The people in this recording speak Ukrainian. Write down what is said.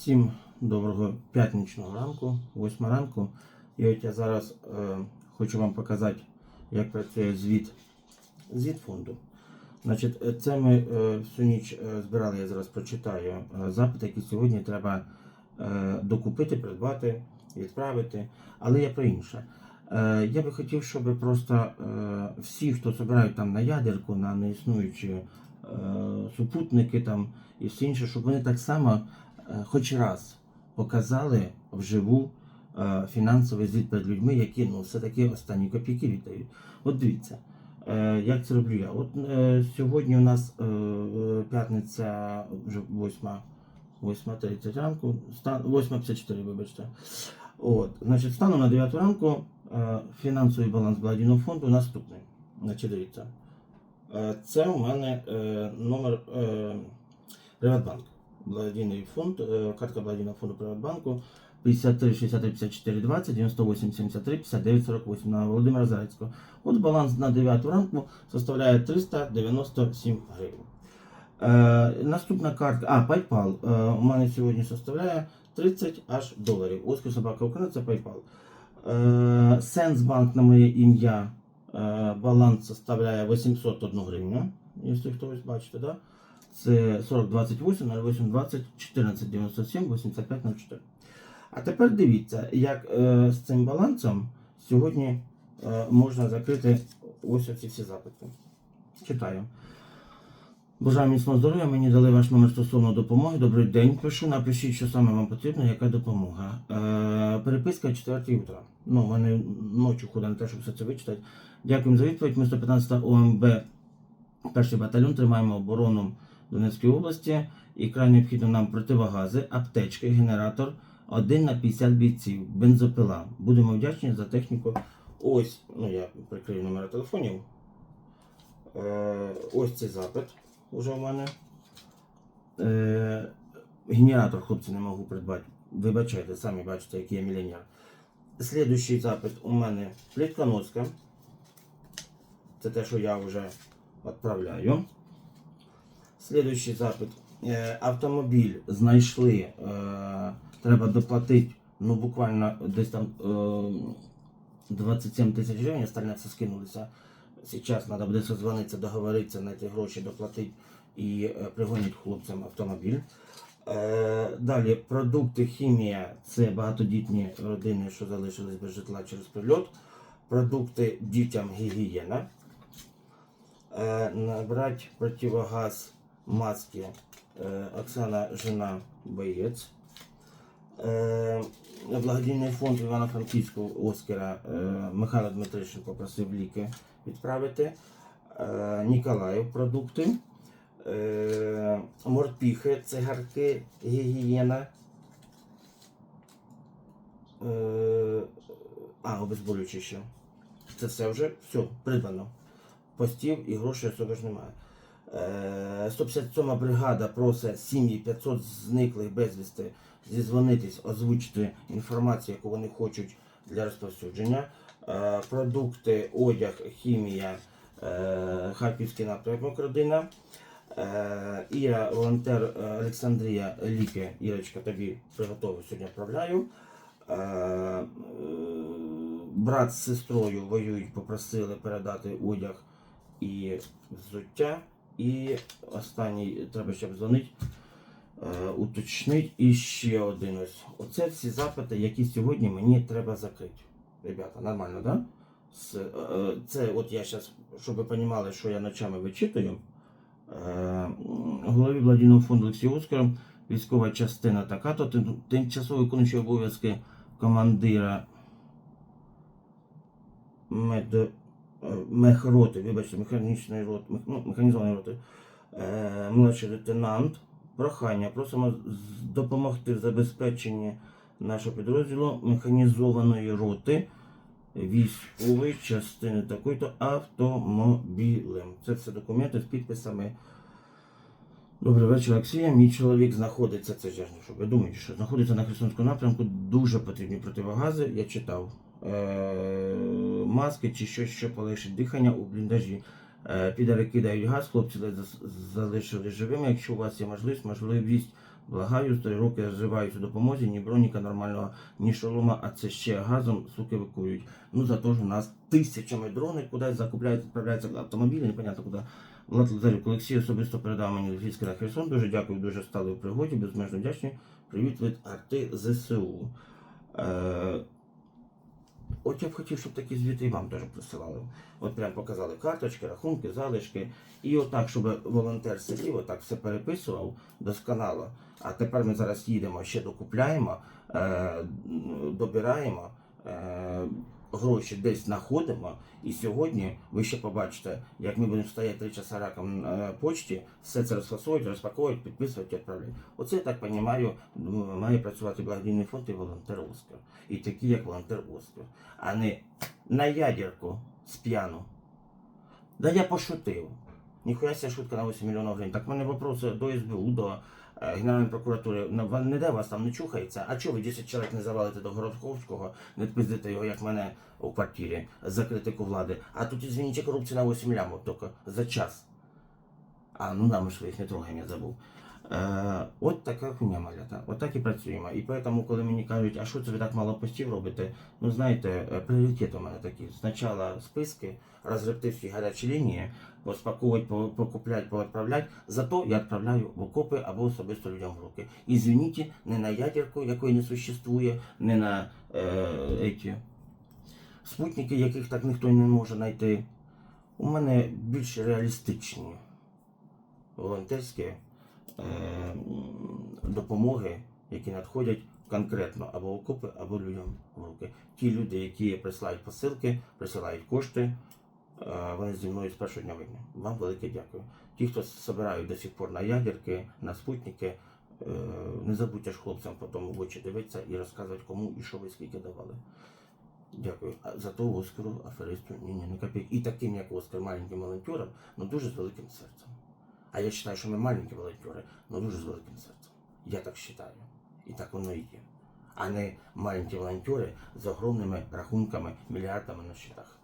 Всім доброго п'ятничного ранку, 8 ранку. І от я зараз е, хочу вам показати, як працює звіт, звіт фонду. Значить, е, це ми е, всю ніч е, збирали, я зараз прочитаю е, запити, які сьогодні треба е, докупити, придбати, відправити. Але я про інше. Е, я би хотів, щоб просто е, всі, хто збирають там на ядерку, на неіснуючі е, супутники там і все інше, щоб вони так само хоч раз показали вживу е, фінансовий звіт перед людьми, які ну, все-таки останні копійки віддають. От дивіться, е, як це роблю я. От е, сьогодні у нас е, е, п'ятниця вже 8, 8.30 ранку, 8.54, вибачте. От, значить, станом на 9 ранку е, фінансовий баланс благодійного фонду наступний. Значить, дивіться. Е, Це у мене е, номер е, Приватбанк. Благодійний фонд, е, картка благодійного фонду Приватбанку 53 63 54 20 98 73 59 48 на Володимира Зарецького. От баланс на 9 ранку составляє 397 гривень. Е, наступна картка, а, PayPal е, у мене сьогодні составляє 30 аж доларів. Оскар собака Україна це PayPal. Е, Сенсбанк на моє ім'я е, баланс составляє 801 гривню. Якщо хтось бачите, да? Це 40 28 08 20 14 97 85 04. А тепер дивіться, як е, з цим балансом сьогодні е, можна закрити ось оці всі запити. Читаю. Бажаю міцного здоров'я, мені дали ваш номер стосовно допомоги. Добрий день. Пишу, напишіть, що саме вам потрібно, яка допомога. Е, переписка 4 утра. Ну, в мене ночі ходить на те, щоб все це вичитати. Дякую за відповідь. Ми 115 ОМБ, перший батальйон, тримаємо оборону Донецької області. І край необхідно нам противогази, аптечки, генератор, один на 50 бійців, бензопила. Будемо вдячні за техніку. Ось, ну я прикрию номери телефонів. Е, ось цей запит уже у мене. Е, генератор, хлопці, не можу придбати. Вибачайте, самі бачите, який я мільйонер. Слідуючий запит у мене плітконоска. Це те, що я вже відправляю. Слідуючий запит. Е, автомобіль знайшли. Е, треба доплатити, ну буквально десь там е, 27 тисяч гривень, остальне все скинулися. Сейчас треба буде созвонитися, договоритися на ті гроші, доплатити і е, пригонять хлопцям автомобіль. Е, далі продукти, хімія це багатодітні родини, що залишились без житла через прильот. Продукти дітям гігієна. Е, набрати противогаз маски е, Оксана жена боєць. Е, благодійний фонд Івано-Франківського Оскара е, Михайло Дмитришин попросив ліки відправити. Ніколаїв продукти. Морпіхи, цигарки, гігієна. А, обезболюючі ще. Це все вже все придбано. Постів і грошей особо ж немає. Е, 157 бригада просить сім'ї 500 зниклих безвісти зізвонитись, озвучити інформацію, яку вони хочуть для розповсюдження. Е, продукти, одяг, хімія, е, Харківський напрямок родина. Е, Іра, волонтер е, Олександрія Ліки, Ірочка, тобі приготову сьогодні відправляю. Е, е, брат з сестрою воюють, попросили передати одяг і взуття. І останній треба ще дзвонити, е, уточнить. І ще один ось. Оце всі запити, які сьогодні мені треба закрити. Ребята, нормально, да? Е, Це от я зараз, щоб ви розуміли, що я ночами вичитую. Е, Голові благодійного фонду Олексію Оскаром, військова частина така, то тимчасово виконуючий обов'язки командира мед, мехроти, вибачте, механічної роти, ну, механізованої роти, е, молодший лейтенант. Прохання, просимо допомогти в забезпеченні нашого підрозділу механізованої роти військової частини такої-то автомобілем. Це все документи з підписами. Добрий вечір, Олексія. Мій чоловік знаходиться, це ж щоб ви думаєте, що знаходиться на Херсонському напрямку. Дуже потрібні противогази. Я читав е- маски чи щось, що полегшить дихання у бліндажі. Е, Підари кидають газ, хлопці ледь залишили живими. Якщо у вас є можливість, можливість Благаю, з три роки розживаюсь у допомозі, ні броніка нормального, ні шолома, а це ще газом, суки, викують. Ну зато ж у нас тисячами дронів кудись закупляють, відправляються автомобілі, непонятно куди. Влад Лазарюк Олексій особисто передав мені Львівський на Херсон. Дуже дякую, дуже стали в пригоді, безмежно вдячний. Привіт від арти ЗСУ. От я б хотів, щоб такі звіти і вам теж присилали. От прям показали карточки, рахунки, залишки. І отак, щоб волонтер сидів, отак все переписував досконало. А тепер ми зараз їдемо, ще докупляємо, е, добираємо, е, гроші десь знаходимо. І сьогодні ви ще побачите, як ми будемо стояти три часа раком на почті, все це розфасовують, розпаковують, підписують і відправляють. Оце я так розумію, має працювати благодійний фонд і волонтер Оскар. І такі, як волонтер Оскар, а не на ядерку з п'яну. Да я пошутив. Ніхуя ся шутка на 8 мільйонів гривень. Так в мене вопроси до СБУ, до е, Генеральної прокуратури. Не де вас там не чухається? А чого ви 10 чоловік не завалите до Городковського, не пиздите його, як мене у квартирі, за критику влади. А тут, извините, корупція на 8 лямов тільки за час. А, ну нам ж ви їх не трогаємо, я забув. Е, от така хуйня малята. От так і працюємо. І тому, коли мені кажуть, а що це ви так мало постів робите? Ну знаєте, е, пріоритет у мене такий. Спочатку списки, розгребти всі гарячі лінії, поспаковувати, покупляти, повідправляти. Зато я відправляю в окопи або особисто людям в руки. І звініть, не на ядерку, якої не существує, не на е, еті, спутники, яких так ніхто не може знайти. У мене більш реалістичні волонтерські допомоги, які надходять конкретно або окопи, або людям в руки. Ті люди, які присилають посилки, присилають кошти, е, вони зі мною з першого дня війни. Вам велике дякую. Ті, хто збирають до сих пор на ядерки, на спутники, е, не забудьте ж хлопцям потім в очі дивитися і розказувати, кому і що ви скільки давали. Дякую. А зато Оскару, аферисту, ні, ні, не копійки. І таким, як Оскар, маленьким волонтером, але дуже з великим серцем. А я вважаю, що ми маленькі волонтери, але дуже з великим серцем. Я так вважаю. І так воно і є. А не маленькі волонтери з огромними рахунками, мільярдами на счетах.